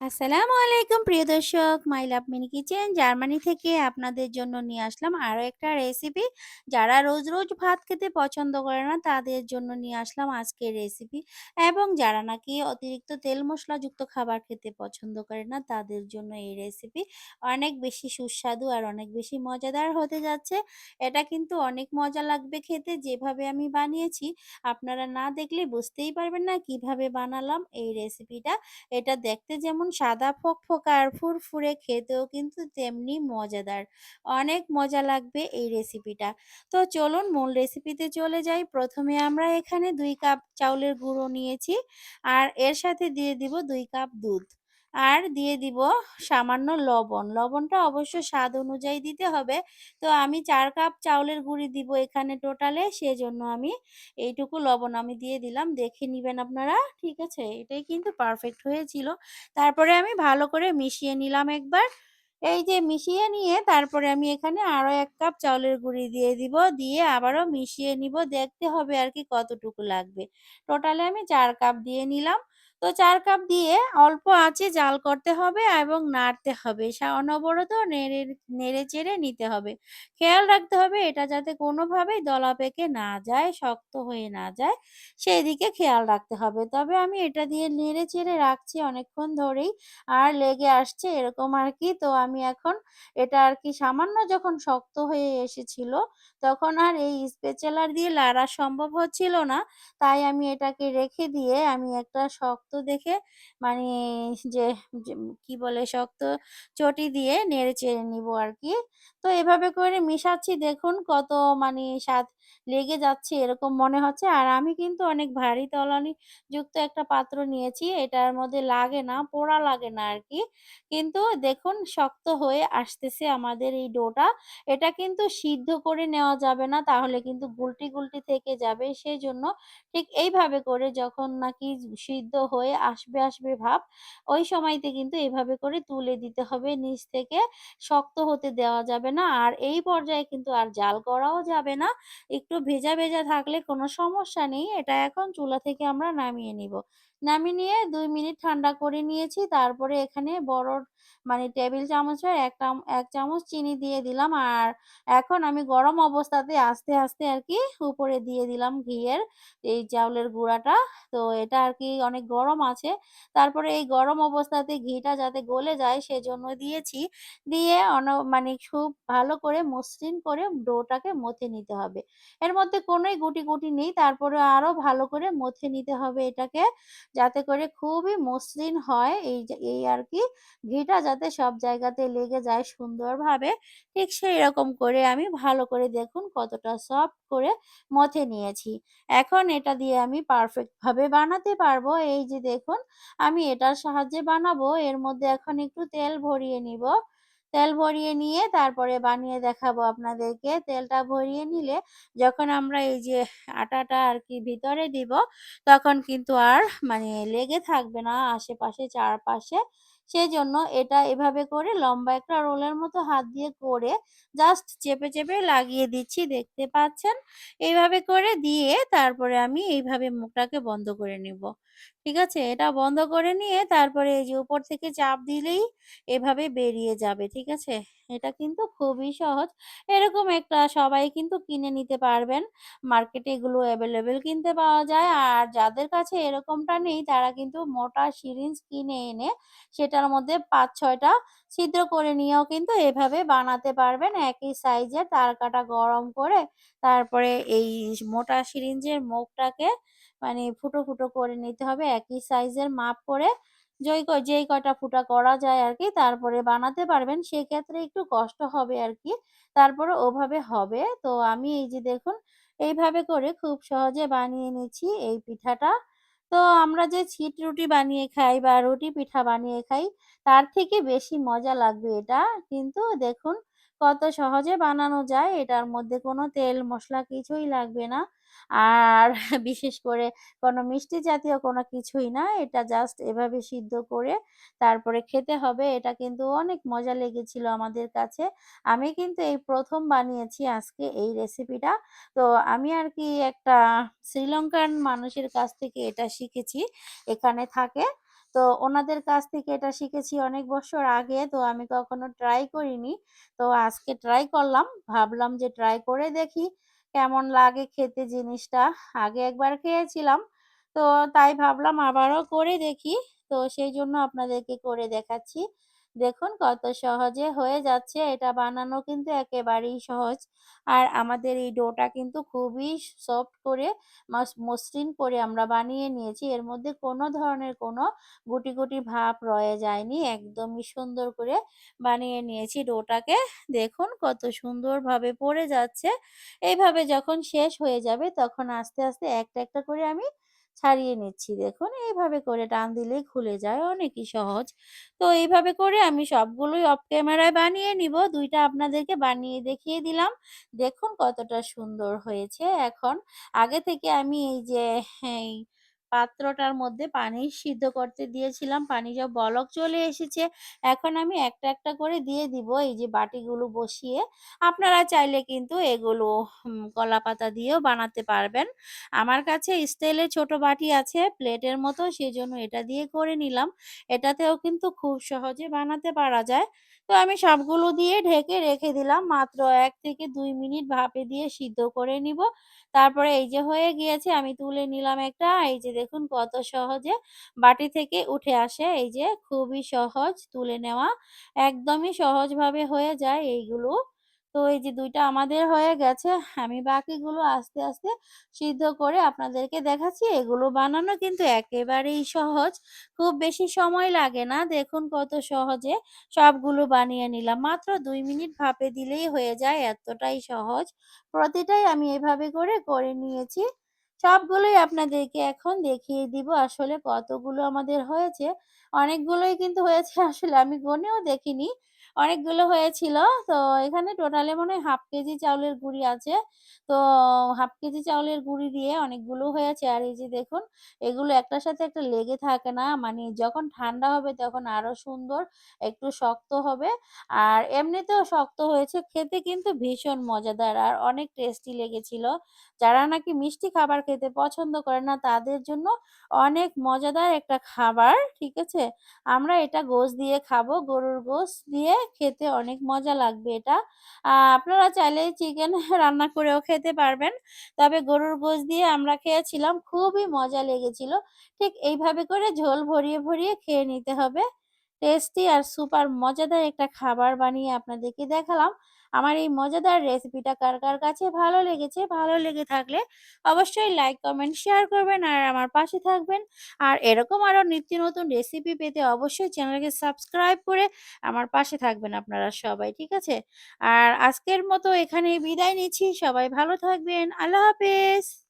আসসালামু আলাইকুম, প্রিয় দর্শক। My love mini kitchen Germany থেকে আপনাদের জন্য নিয়ে আসলাম আরও একটা রেসিপি যারা রোজ রোজ ভাত খেতে পছন্দ করে না, তাদের জন্য নিয়ে আসলাম আজকের রেসিপি এবং যারা নাকি অতিরিক্ত তেল মশলাযুক্ত খাবার খেতে পছন্দ করে না, তাদের জন্য এই রেসিপি অনেক বেশি সুস্বাদু আর অনেক বেশি মজাদার হতে যাচ্ছে। এটা কিন্তু অনেক মজা লাগবে খেতে, যেভাবে আমি বানিয়েছি। আপনারা না দেখলে বুঝতেই পারবেন না কীভাবে বানালাম এই রেসিপিটা এটা দেখতে যেমন সাদা ফকফকা আর ফুরফুরে খেতেও কিন্তু তেমনি মজাদার। অনেক মজা লাগবে এই রেসিপিটা। তো চলুন মূল রেসিপিতে চলে যাই। প্রথমে আমরা এখানে দুই কাপ চাউলের গুঁড়ো নিয়েছি আর এর সাথে দিয়ে দিব দুই কাপ দুধ। আর দিয়ে দিব সামান্য লবণ। লবণটা অবশ্য স্বাদ অনুযায়ী দিতে হবে। তো আমি চার কাপ চাউলের গুঁড়ি দিব এখানে টোটালে, সেজন্য আমি এইটুকু লবণ আমি দিয়ে দিলাম। দেখে নেবেন আপনারা। ঠিক আছে? এটাই কিন্তু পারফেক্ট হয়েছিল। তারপরে আমি ভালো করে মিশিয়ে নিলাম একবার। এই যে মিশিয়ে নিয়ে তারপরে আমি এখানে আরও এক কাপ চাউলের গুঁড়ি দিয়ে দিব। দিয়ে আবারও মিশিয়ে নিব। দেখতে হবে আর কি কতটুকু লাগবে। টোটালে আমি চার কাপ দিয়ে নিলাম। তো চার কাপ দিয়ে অল্প আঁচে জাল করতে হবে এবং নাড়তে হবে। অনবরত নেড়ে নেড়ে-চেড়ে নিতে হবে। খেয়াল রাখতে হবে এটা যাতে কোনোভাবেই দলা পেকে না যায়, শক্ত হয়ে না যায়, সেই দিকে খেয়াল রাখতে হবে। তবে আমি এটা দিয়ে নেড়ে-চেড়ে রাখছি অনেকক্ষণ ধরেই। আর লেগে আসছে এরকম আর কি তো আমি এখন এটা আর কি সামান্য যখন শক্ত হয়ে এসেছিল, তখন আর এই স্প্যাচুলার দিয়ে লাড়া সম্ভব হচ্ছিল না। তাই আমি এটাকে রেখে দিয়ে আমি একটা শক্ত দেখে মানে যে কি বলে শক্ত চটি দিয়ে নেড়ে-চেড়ে আর কি তো এভাবে করে মিশাচ্ছি, দেখুন কত মানে স্বাদ লেগে যাচ্ছে এরকম মনে হচ্ছে। আর আমি কিন্তু অনেক ভারী তলানি যুক্ত একটা পাত্র নিয়েছি। এটার মধ্যে লাগে না, পোড়া লাগে না আরকি। কিন্তু দেখুন শক্ত হয়ে আসতেছে আমাদের এই ডোটা। এটা কিন্তু সিদ্ধ করে নেওয়া যাবে না তাহলে কিন্তু গুলটি, গুলটি থেকে যাবে। সেজন্য ঠিক এইভাবে করে যখন নাকি সিদ্ধ হয়ে আসবে, আসবে ভাব, ওই সময়তে কিন্তু এভাবে করে তুলে দিতে হবে নিচ থেকে। শক্ত হতে দেওয়া যাবে না। আর এই পর্যায়ে কিন্তু আর জাল করাও যাবে না। একটু ভেজা, ভেজা থাকলে কোনো সমস্যা নেই। এটা এখন চুলা থেকে আমরা নামিয়ে নিব। নামিয়ে নিয়ে দুই মিনিট ঠান্ডা করে নিয়েছি। তারপরে এখানে বড় মানে টেবিল চামচের ১ টাম ১ চামচ চিনি দিয়ে দিলাম। আর এখন আমি গরম অবস্থাতে আস্তে, আস্তে আর কি উপরে দিয়ে দিলাম ঘিয়ের এই চাউলের গুঁড়াটা। তো এটা আর কি অনেক গরম আছে। তারপরে এই গরম অবস্থাতে ঘিটা যাতে গলে যায় সেজন্য দিয়েছি। দিয়ে অন মানে খুব ভালো করে মসৃণ করে ডোটাকে মথে নিতে হবে। এর মধ্যে কোনোই গুটি, গুটি নেই। তারপরে আরও ভালো করে মথে নিতে হবে এটাকে। যাতে করে খুবই মসৃণ হয় এই এই আরকি। ঘিটা যাতে সব জায়গাতে লেগে যায় সুন্দরভাবে। ঠিক সেইরকম করে আমি ভালো করে দেখুন কতটা সফট করে মথে নিয়েছি। এখন এটা দিয়ে আমি পারফেক্ট ভাবে বানাতে পারব। এই যে দেখুন আমি এটার সাহায্যে বানাবো। এর মধ্যে এখন একটু তেল ভরিয়ে নিব। তেল ভরিয়ে নিয়ে তারপরে বানিয়ে দেখাবো আপনাদেরকে। তেলটা ভরিয়ে নিলে যখন আমরা এই যে আটাটা আর কি ভিতরে দিব, তখন কিন্তু আর মানে লেগে থাকবে না আশেপাশে চারপাশে। সেজন্য এটা এভাবে করে লম্বা একটা রোলের মতো হাত দিয়ে করে জাস্ট চেপে, চেপে লাগিয়ে দিচ্ছি দেখতে পাচ্ছেন। এইভাবে করে দিয়ে তারপরে আমি এইভাবে মুখটাকে বন্ধ করে নিব। ঠিক আছে? এটা বন্ধ করে নিয়ে তারপরে এই যে উপর থেকে চাপ দিলেই এভাবে বেরিয়ে যাবে। ঠিক আছে? এটা কিন্তু খুবই সহজ। এরকম একটা সবাই কিন্তু কিনে নিতে পারবেন। মার্কেটে এগুলো অ্যাভেলেবেল কিনতে পাওয়া যায়। আর যাদের কাছে এরকমটা নেই তারা কিন্তু মোটা সিরিঞ্জ কিনে এনে সেটার মধ্যে পাঁচ ছয়টা ছিদ্র করে নিয়েও কিন্তু এভাবে বানাতে পারবেন। একই সাইজের তার কাটা গরম করে তারপরে এই মোটা সিরিঞ্জের মুখটাকে মানে ফুটো, ফুটো করে নিতে হবে একই সাইজের মাপ করে। যেই ক, যেই কটা ফুটা করা যায় আর কি তারপরে বানাতে পারবেন। সেক্ষেত্রে একটু কষ্ট হবে আর কি তারপরে ওভাবে হবে। তো আমি এই যে দেখুন, এইভাবে করে খুব সহজে বানিয়ে নিচ্ছি এই পিঠাটা। তো আমরা যে ছিট রুটি বানিয়ে খাই বা রুটি পিঠা বানিয়ে খাই, তার থেকে বেশি মজা লাগবে এটা। কিন্তু দেখুন কত সহজে বানানো যায়। এটার মধ্যে কোনো তেল মশলা কিছুই লাগবে না। আর বিশেষ করে কোনো মিষ্টি জাতীয় কোনো কিছুই না। এটা জাস্ট এভাবে সিদ্ধ করে তারপরে খেতে হবে। এটা কিন্তু অনেক মজা লেগেছিল আমাদের কাছে। আমি কিন্তু এই প্রথম বানিয়েছি আজকে এই রেসিপিটা। তো আমি আর কি একটা শ্রীলঙ্কান মানুষের কাছ থেকে এটা শিখেছি। এখানে থাকে। তো ওনাদের কাছ থেকে এটা শিখেছি অনেক বছর আগে। তো আমি কখনো ট্রাই করিনি। তো আজকে ট্রাই করলাম। ভাবলাম যে ট্রাই করে দেখি কেমন লাগে খেতে জিনিসটা। আগে একবার খেয়েছিলাম। তো তাই ভাবলাম আবারও করে দেখি। তো সেই জন্য আপনাদেরকে করে দেখাচ্ছি। দেখুন কত সহজে হয়ে যাচ্ছে। এটা বানানো কিন্তু একেবারেই সহজ। আর আমাদের এই ডোটা কিন্তু খুবই সফট করে মাস মসৃণ করে আমরা বানিয়ে নিয়েছি। এর মধ্যে কোনো ধরনের কোনো গুটি, গুটি ভাব রয়ে যায়নি। একদমই সুন্দর করে বানিয়ে নিয়েছি ডোটাকে। দেখুন কত সুন্দরভাবে পড়ে যাচ্ছে। এইভাবে যখন শেষ হয়ে যাবে তখন আস্তে, আস্তে একটা, একটা করে আমি ছাড়িয়ে নিচ্ছি। দেখুন এইভাবে করে টান দিলেই খুলে যায়। অনেকই সহজ। তো এইভাবে করে আমি সবগুলোই অফ ক্যামেরায় বানিয়ে নিব। দুইটা আপনাদেরকে বানিয়ে দেখিয়ে দিলাম। দেখুন কতটা সুন্দর হয়েছে। এখন আগে থেকে আমি এই যে, এই পাত্রটার মধ্যে পানি সিদ্ধ করতে দিয়েছিলাম। পানি যা বলক চলে এসেছে। এখন আমি একটা, একটা করে দিয়ে দিব এই যে বাটিগুলো বসিয়ে। আপনারা চাইলে কিন্তু এগুলো হুম কলাপাতা দিয়েও বানাতে পারবেন। আমার কাছে স্টিলের ছোট বাটি আছে প্লেটের মতো সেজন্য এটা দিয়ে করে নিলাম। এটাতেও কিন্তু খুব সহজে বানাতে পারা যায়। তো আমি সবগুলো দিয়ে ঢেকে রেখে দিলাম। মাত্র এক থেকে দুই মিনিট ভাপে দিয়ে সিদ্ধ করে নিব। তারপরে এই যে হয়ে গিয়েছে, আমি তুলে নিলাম একটা। এই যে দেখুন কত সহজে বাটি থেকে উঠে আসে। এই যে খুবই সহজ তুলে নেওয়া। একদমই সহজভাবে হয়ে যায় এইগুলো। তো এই যে দুইটা আমাদের হয়ে গেছে। আমি বাকিগুলো আস্তে, আস্তে সিদ্ধ করে আপনাদেরকে দেখাচ্ছি। এগুলো বানানো কিন্তু একেবারেই সহজ। খুব বেশি সময় লাগে না। দেখুন কত সহজে সবগুলো বানিয়ে নিলাম। মাত্র দুই মিনিট ভাপে দিলেই হয়ে যায় এতটাই সহজ। প্রতিটাই আমি এভাবে করে, করে নিয়েছি। সবগুলোই আপনাদেরকে এখন দেখিয়ে দিব আসলে কতগুলো আমাদের হয়েছে। অনেকগুলোই কিন্তু হয়েছে আসলে আমি গুনেও দেখিনি। অনেকগুলো হয়েছিল। তো এখানে টোটালে মনে হয় 1/2 কেজি চাউলের গুঁড়ি আছে। তো 1/2 কেজি চাউলের গুঁড়ি দিয়ে অনেকগুলো হয়েছে। আর এই যে দেখুন, এগুলো একটার সাথে একটা লেগে থাকে না। মানে যখন ঠান্ডা হবে তখন আরও সুন্দর, একটু শক্ত হবে। আর এমনিতেও শক্ত হয়েছে। খেতে কিন্তু ভীষণ মজাদার আর অনেক টেস্টি লেগেছিল। যারা নাকি মিষ্টি খাবার খেতে পছন্দ করে না, তাদের জন্য অনেক মজাদার একটা খাবার। ঠিক আছে? আমরা এটা গোশ দিয়ে খাব। গরুর গোশ দিয়ে খেতে অনেক মজা লাগবে এটা। আপনারা চাইলে চিকেন রান্না করেও খেতে পারবেন। তবে গরুর গোশ দিয়ে আমরা খেয়েছিলাম। খুবই মজা লেগেছিল। ঠিক এইভাবে করে ঝোল ভরিয়ে, ভরিয়ে খেয়ে নিতে হবে। টেস্টি আর সুপার মজাদার একটা খাবার বানিয়ে আপনাদেরকে দেখালাম। আমার এই মজাদার রেসিপিটা কার, কার কাছে ভালো লেগেছে? ভালো লেগে থাকলে অবশ্যই লাইক, কমেন্ট, শেয়ার করবেন আর আমার পাশে থাকবেন। আর এরকম আরও নিত্য নতুন রেসিপি পেতে অবশ্যই চ্যানেলকে সাবস্ক্রাইব করে আমার পাশে থাকবেন আপনারা সবাই। ঠিক আছে? আর আজকের মতো এখানে বিদায় নিচ্ছি। সবাই ভালো থাকবেন। আল্লাহ হাফেজ।